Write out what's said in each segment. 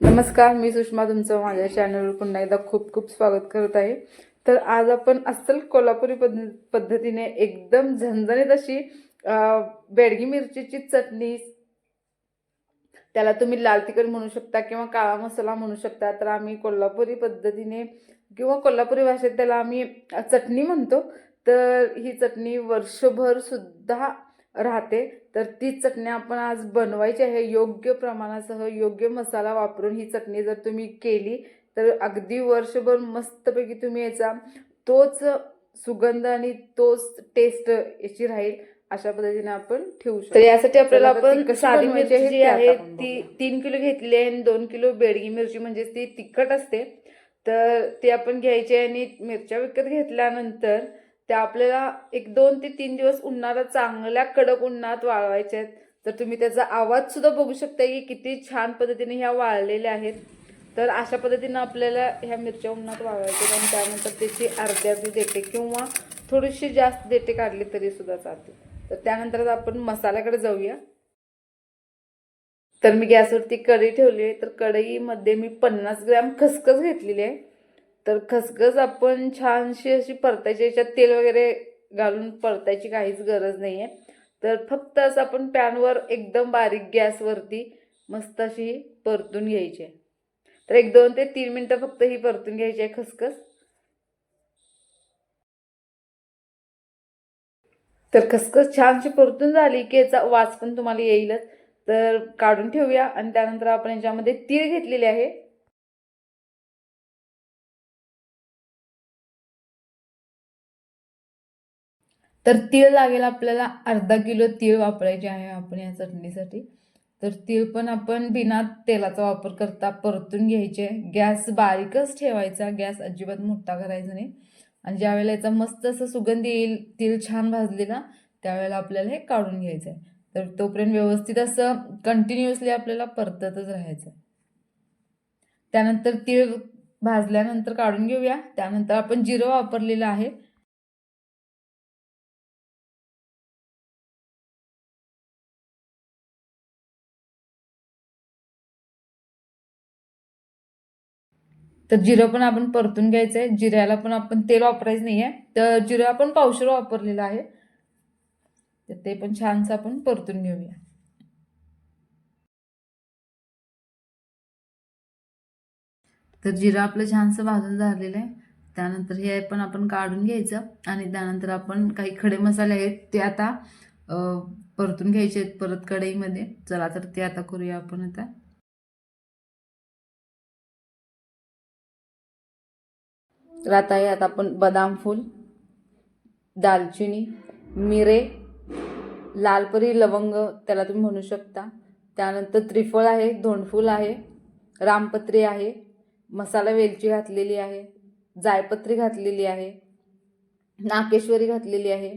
नमस्कार मी सुषमा तुमचं माझ्या चॅनलवर पुन्हा एकदा खूप खूप स्वागत करत आहे. तर आज आपण अस्सल कोल्हापुरी पद्ध पद्धतीने एकदम झणझणीत अशी बेडगी मिरचीची चटणी त्याला तुम्ही लाल तिखट म्हणू शकता किंवा काळा मसाला म्हणू शकता तर आम्ही कोल्हापुरी पद्धतीने किंवा कोल्हापुरी भाषेत त्याला आम्ही चटणी म्हणतो. तर ही चटणी वर्षभर सुद्धा राहते तर ती चटणी आपण आज बनवायची आहे. योग्य प्रमाणासह योग्य मसाला वापरून ही चटणी जर तुम्ही केली तर अगदी वर्षभर मस्तपैकी तुम्ही याचा तोच सुगंध आणि तोच टेस्ट याची राहील अशा पद्धतीने आपण ठेवू शकतो. तर यासाठी आपल्याला आपण साधी मिरची जी आहे ती. तीन किलो घेतली आहे आणि दोन किलो बेडगी मिरची म्हणजे ती तिखट असते. तर ती आपण घ्यायची आहे आणि मिरच्या विकत घेतल्यानंतर त्या आपल्याला एक दोन ते तीन दिवस उन्हाळा चांगल्या कडक उन्हात वाळवायच्या आहेत. तर तुम्ही त्याचा आवाज सुद्धा बघू शकता की किती छान पद्धतीने ह्या वाळलेल्या आहेत. तर अशा पद्धतीनं आपल्याला ह्या मिरच्या उन्हात वाळवायच्या आणि त्यानंतर त्याची अर्धी अर्धी देते किंवा थोडीशी जास्त देते काढली तरी सुद्धा चालते तर त्यानंतर आपण मसाल्याकडे जाऊया. तर मी गॅसवरती कढई ठेवली आहे. तर कढईमध्ये मी पन्नास ग्रॅम खसखस घेतलेली आहे. तर खसखस आपण छानशी अशी परतायची याच्यात तेल वगैरे घालून परतायची काहीच गरज नाही आहे तर फक्त असं आपण पॅनवर एकदम बारीक गॅसवरती मस्त अशी परतून घ्यायची. आहे तर एक दोन ते तीन मिनटं फक्त ही परतून घ्यायची आहे खसखस. तर खसखस छानशी परतून झाली की याचा वास पण तुम्हाला येईलच. तर काढून ठेवूया आणि त्यानंतर आपण याच्यामध्ये तीळ घेतलेले आहे. तर तीळ लागेल आपल्याला अर्धा किलो तीळ वापरायचे आहे आपण या चटणीसाठी. तर तीळ पण आपण बिना तेलाचा वापर करता परतून घ्यायचे. गॅस बारीकच ठेवायचा गॅस अजिबात मोठा करायचा नाही. आणि ज्यावेळेला याचा मस्त असं सुगंध येईल तीळ छान भाजलेला त्यावेळेला आपल्याला हे काढून घ्यायचं आहे. तर तोपर्यंत व्यवस्थित असं कंटिन्युअसली आपल्याला परततच राहायचं त्यानंतर तीळ भाजल्यानंतर काढून घेऊया. त्यानंतर आपण जिरं वापरलेलं आहे. तर जिरं पण आपण परतून घ्यायचं आहे. जिऱ्याला पण आपण तेल वापरायचं नाही आहे तर जिरं आपण पावशर वापरलेलं आहे. तर ते पण छानसं आपण परतून घेऊया. तर जिरं आपलं छानसं भाजून झालेलं आहे. त्यानंतर हे पण आपण काढून घ्यायचं. आणि त्यानंतर आपण काही खडे मसाले आहेत ते आता परतून घ्यायचे आहेत परत कढईमध्ये. चला तर ते आता करूया आपण आता. राहता आता यात आपण बदाम फूल दालचिनी मिरे लालपरी लवंग त्याला तुम्ही म्हणू शकता. त्यानंतर त्रिफळ आहे धोंडफूल आहे रामपत्री आहे मसाला वेलची घातलेली आहे जायपत्री घातलेली आहे नाकेश्वरी घातलेली आहे.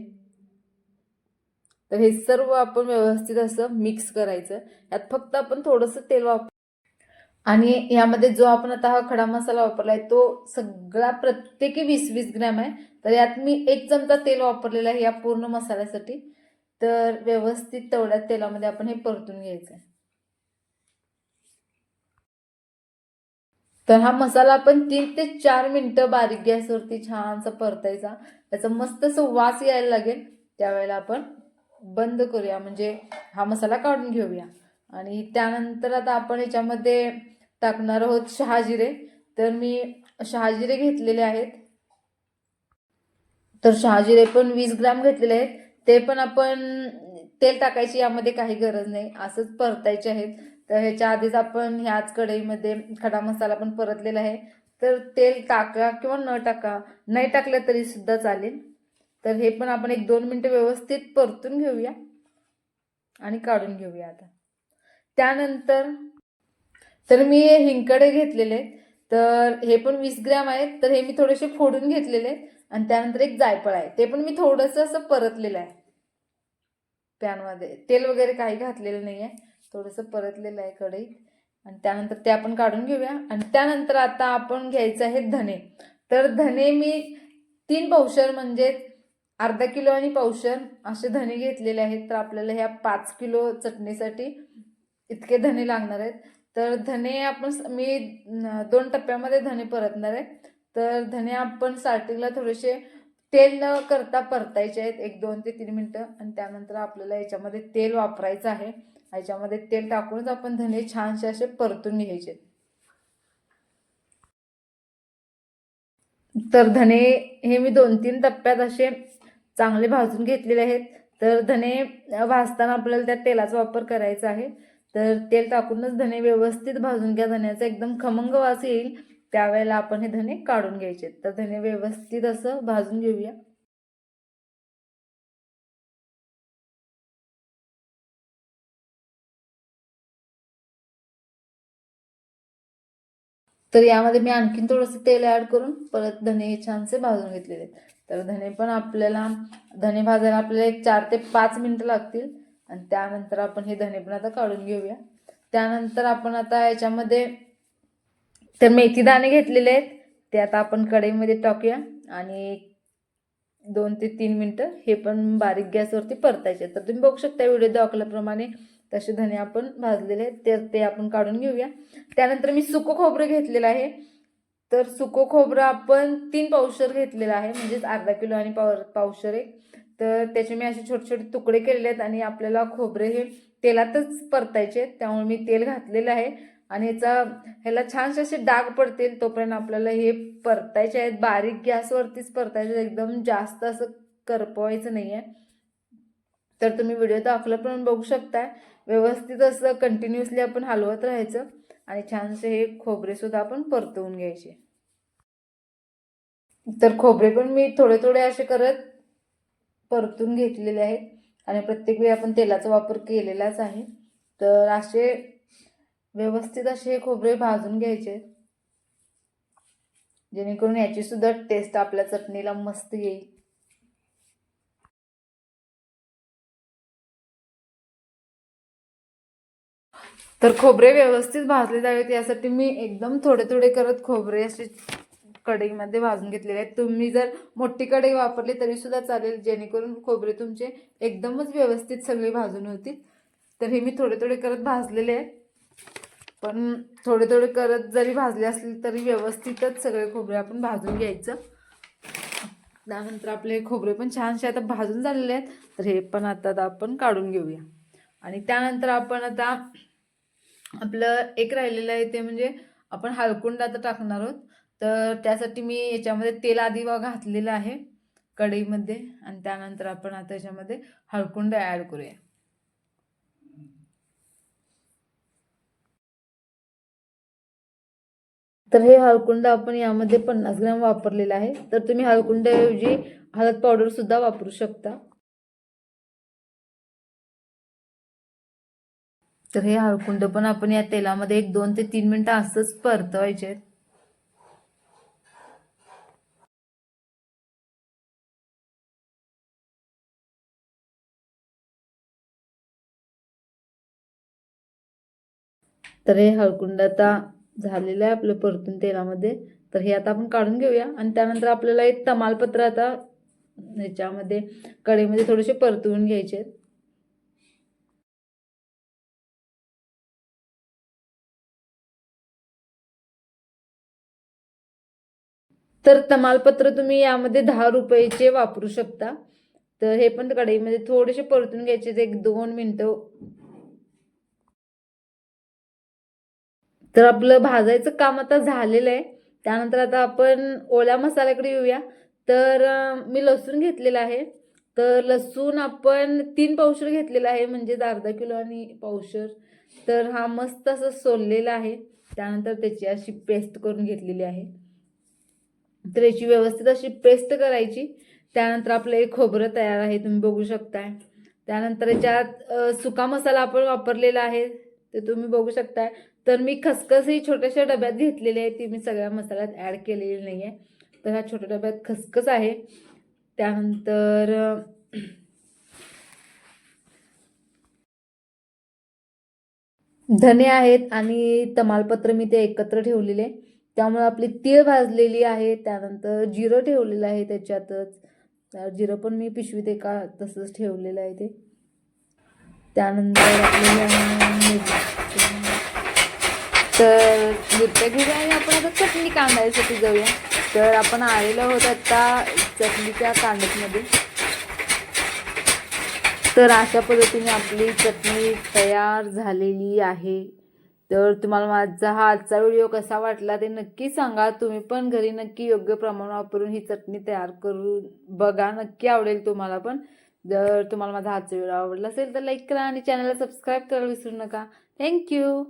तर हे सर्व आपण व्यवस्थित असं मिक्स करायचं. यात फक्त आपण थोडंसं तेल वापर आणि यामध्ये जो आपण आता हा खडा मसाला वापरला आहे तो सगळा प्रत्येकी वीस वीस ग्रॅम आहे. तर यात मी एक चमचा तेल वापरलेला आहे या पूर्ण मसाल्यासाठी. तर व्यवस्थित तेवढ्या तेलामध्ये आपण हे परतून घ्यायचं आहे. तर हा मसाला आपण तीन ते चार मिनटं बारीक गॅसवरती छानसा परतायचा. त्याचा मस्त असं वास यायला लागेल. त्यावेळेला आपण बंद करूया. म्हणजे हा मसाला काढून घेऊया. आणि त्यानंतर आता आपण ह्याच्यामध्ये टाकणार आहोत शहाजिरे. तर मी शहाजिरे घेतलेले आहेत. तर शहाजिरे पण वीस ग्राम घेतलेले आहेत. ते पण आपण तेल टाकायची यामध्ये काही गरज नाही. असंच परतायचे आहेत. तर ह्याच्या आधीच आपण ह्याच कढईमध्ये खडा मसाला पण परतलेला आहे. तर तेल टाका किंवा न टाका नाही टाकलं तरी सुद्धा चालेल. तर हे पण आपण एक दोन मिनटं व्यवस्थित परतून घेऊया आणि काढून घेऊया आता. त्यानंतर तर मी हे हिंकडे घेतलेले. तर हे पण वीस ग्रॅम आहेत. तर हे मी थोडेसे फोडून घेतलेले. आणि त्यानंतर एक जायफळ आहे. ते पण मी थोडंसं असं परतलेलं आहे. पॅनमध्ये. तेल वगैरे काही घातलेलं नाही आहे थोडंसं परतलेलं आहे कढईत. आणि त्यानंतर ते आपण काढून घेऊया. आणि त्यानंतर आता आपण घ्यायचं आहे धने. तर धने मी तीन पावशर म्हणजे अर्धा किलो आणि पावशर असे धने घेतलेले आहेत. तर आपल्याला ह्या पाच किलो चटणीसाठी इतके धने लागणार आहेत. तर धने आपण मी दोन टप्प्यामध्ये धने परतणार आहे. तर धने आपण स्टार्टिंगला थोडेसे तेल न करता परतायचे आहेत. एक दोन ते तीन मिनटं. आणि त्यानंतर आपल्याला याच्यामध्ये तेल वापरायचं आहे. याच्यामध्ये तेल टाकूनच आपण धने छानसे असे परतून घ्यायचे तर धने हे मी दोन तीन टप्प्यात असे चांगले भाजून घेतलेले आहेत. तर धने भाजताना आपल्याला त्या तेलाचा वापर करायचा आहे. तर तेल टाकूनच धने व्यवस्थित भाजून घ्या. धण्याचा एकदम खमंग वास येईल. त्यावेळेला आपण हे धने काढून घ्यायचे. तर धने व्यवस्थित असं भाजून घेऊया. तर यामध्ये मी आणखीन थोडंसं तेल ॲड करून परत धने हे छानसे भाजून घेतलेले आहेत. तर धने पण आपल्याला धने भाजायला आपल्याला एक चार ते पाच मिनटं लागतील. आणि त्यानंतर आपण हे धने पण आता काढून घेऊया. त्यानंतर आपण आता याच्यामध्ये तर मेथी दाणे घेतलेले आहेत ते आता आपण कढईमध्ये टाकूया आणि दोन ते तीन मिनटं हे पण बारीक गॅसवरती परतायचे तर तुम्ही बघू शकता व्हिडिओ दाखल्याप्रमाणे तसे धने आपण भाजलेले आहेत. तर ते आपण काढून घेऊया. त्यानंतर मी सुकं खोबरं घेतलेलं आहे. तर सुकं खोबरं आपण तीन पावशर घेतलेलं आहे म्हणजेच अर्धा किलो आणि पाव पावशर एक. तर त्याचे मी असे छोटे छोटे तुकडे केलेले आहेत आणि आपल्याला खोबरे हे तेलातच परतायचे आहेत. त्यामुळे मी तेल घातलेलं आहे. आणि याचा ह्याला छानसे असे डाग पडतील तोपर्यंत आपल्याला हे परतायचे आहेत. बारीक गॅसवरतीच परतायचे एकदम जास्त असं करपवायचं नाही आहे तर तुम्ही व्हिडिओ दाखवल्याप्रमाणे बघू शकताय. व्यवस्थित असं कंटिन्युअसली आपण हलवत राहायचं. आणि छानसे हे खोबरेसुद्धा आपण परतवून घ्यायचे. तर खोबरे पण मी थोडे थोडे असे करत परतून घेतलेले आहेत. आणि प्रत्येक वेळी आपण तेलाचा वापर केलेलाच आहे. तर असे व्यवस्थित असे हे खोबरे भाजून घ्यायचे. जेणेकरून याची सुद्धा टेस्ट आपल्या चटणीला मस्त येईल. तर खोबरे व्यवस्थित भाजले जावेत. यासाठी मी एकदम थोडे थोडे करत खोबरे असे कढईमध्ये भाजून घेतलेले आहेत. तुम्ही जर मोठी कढई वापरली तरी सुद्धा चालेल जेणेकरून खोबरे तुमचे एकदमच व्यवस्थित सगळे भाजून होतील. तर हे मी थोडे थोडे करत भाजलेले आहेत. पण थोडे थोडे करत जरी भाजले असले तरी व्यवस्थितच सगळे खोबरे आपण भाजून घ्यायचं. त्यानंतर आपले खोबरे पण छानसे आता भाजून झालेले आहेत. तर हे पण आता आपण काढून घेऊया. आणि त्यानंतर आपण आता आपलं एक राहिलेलं आहे ते म्हणजे आपण हालकुंड आता टाकणार आहोत. तर त्यासाठी मी याच्यामध्ये तेल आधी वा घातलेलं आहे कढईमध्ये आणि त्यानंतर आपण आता याच्यामध्ये हळकुंड ॲड करूया. तर हे हळकुंड आपण यामध्ये पन्नास ग्रॅम वापरलेलं आहे. तर तुम्ही हळकुंडऐवजी हळद पावडर सुद्धा वापरू शकता. तर हे हळकुंड पण आपण या तेलामध्ये एक दोन ते तीन मिनटं असंच परतवायचे आहेत. तर हे हळकुंड आता झालेलं आहे आपलं परतून तेलामध्ये. तर हे आता आपण काढून घेऊया. आणि त्यानंतर आपल्याला एक तमालपत्र आता ह्याच्यामध्ये कडेमध्ये थोडेसे परतवून घ्यायचे तर तमालपत्र तुम्ही यामध्ये दहा रुपयाचे वापरू शकता. तर हे पण कढईमध्ये थोडेसे परतून घ्यायचे एक दोन मिनटं तर आपलं भाजायचं काम आता झालेलं आहे. त्यानंतर आता आपण ओल्या मसाल्याकडे येऊया. तर मी लसूण घेतलेला आहे. तर लसूण आपण तीन पावशर घेतलेला आहे म्हणजे अर्धा किलो आणि पावशर. तर हा मस्त असं सोललेला आहे. त्यानंतर त्याची अशी पेस्ट करून घेतलेली आहे. तर याची व्यवस्थित अशी पेस्ट करायची. त्यानंतर आपलं एक खोबरं तयार आहे तुम्ही बघू शकताय. त्यानंतर याच्यात सुका मसाला आपण वापरलेला आहे. ते तुम्ही बघू शकताय. तर मी खसखस ही छोट्याशा डब्यात घेतलेली आहे. ती मी सगळ्या मसाल्यात ॲड केलेली नाही आहे तर ह्या छोट्या डब्यात खसखस आहे. त्यानंतर धने आहेत आणि तमालपत्र मी ते एकत्र ठेवलेले त्यामुळे आपली तीळ भाजलेली आहे. त्यानंतर जिरं ठेवलेलं आहे त्याच्यातच. जिरं पण मी पिशवीत एका तसंच ठेवलेलं आहे ते. त्यानंतर आपल्याला तर मिरच्या घेऊया आणि आपण आता चटणी कांदायसाठी जाऊया. तर आपण आलेलो आहोत आता चटणीच्या कांद्यामध्ये. तर अशा पद्धतीने आपली चटणी तयार झालेली आहे. तर तुम्हाला माझा हा आजचा व्हिडिओ कसा वाटला ते नक्की सांगा. तुम्ही पण घरी नक्की योग्य प्रमाण वापरून ही चटणी तयार करून बघा. नक्की आवडेल तुम्हाला पण. जर तुम्हाला माझा आजचा व्हिडिओ आवडला असेल तर लाईक करा आणि चॅनलला सबस्क्राईब करायला विसरू नका. थँक्यू